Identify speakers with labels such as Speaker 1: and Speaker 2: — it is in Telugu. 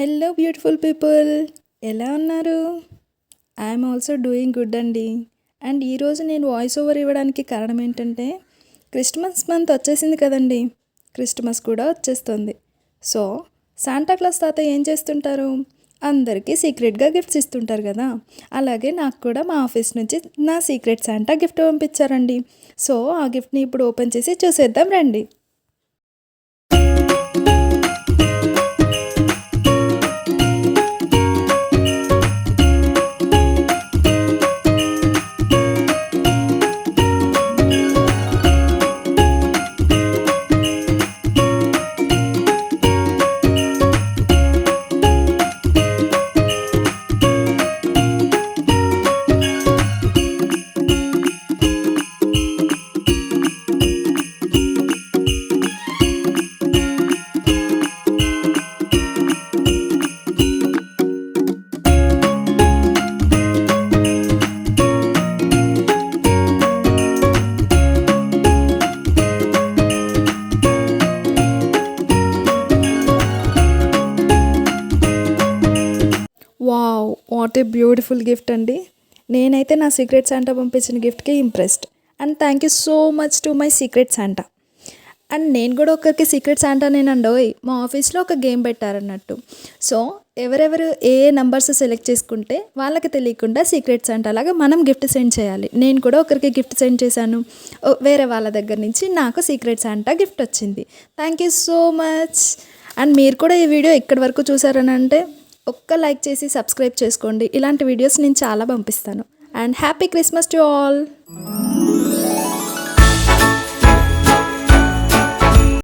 Speaker 1: హలో బ్యూటిఫుల్ పీపుల్ ఎలా ఉన్నారు? ఐఎమ్ ఆల్సో డూయింగ్ గుడ్ అండి. అండ్ ఈరోజు నేను వాయిస్ ఓవర్ ఇవ్వడానికి కారణం ఏంటంటే క్రిస్మస్ మంత్ వచ్చేసింది కదండి. క్రిస్మస్ కూడా వచ్చేస్తుంది. సో శాంటా క్లాస్ తాత ఏం చేస్తుంటారు? అందరికీ సీక్రెట్గా గిఫ్ట్స్ ఇస్తుంటారు కదా. అలాగే నాకు కూడా మా ఆఫీస్ నుంచి నా సీక్రెట్ శాంటా గిఫ్ట్ పంపించారండి. సో ఆ గిఫ్ట్ని ఇప్పుడు ఓపెన్ చేసి చూసేద్దాం రండి. Wow what a beautiful gift అండి. నేనైతే నా సీక్రెట్ శాంటా పంపించిన గిఫ్ట్కి impressed. And thank you so much to my secret Santa. And నేను కూడా ఒకరికి సీక్రెట్ శాంటా నేనండోయ్ మా ఆఫీస్లో ఒక గేమ్ పెట్టారన్నట్టు. సో ఎవరెవరు ఏ నంబర్స్ సెలెక్ట్ చేసుకుంటే వాళ్ళకి తెలియకుండా సీక్రెట్ శాంటా లాగా మనం గిఫ్ట్ సెండ్ చేయాలి. నేను కూడా ఒకరికి గిఫ్ట్ సెండ్ చేశాను. ఓ, వేరే వాళ్ళ దగ్గర నుంచి నాకు సీక్రెట్ శాంటా గిఫ్ట్ వచ్చింది. Thank you so much. And మీరు కూడా ఈ వీడియో ఎక్కడి వరకు చూసారనంటే ఒక్క లైక్ చేసి సబ్స్క్రైబ్ చేసుకోండి. ఇలాంటి వీడియోస్ నేను చాలా పంపిస్తాను. And happy Christmas to all!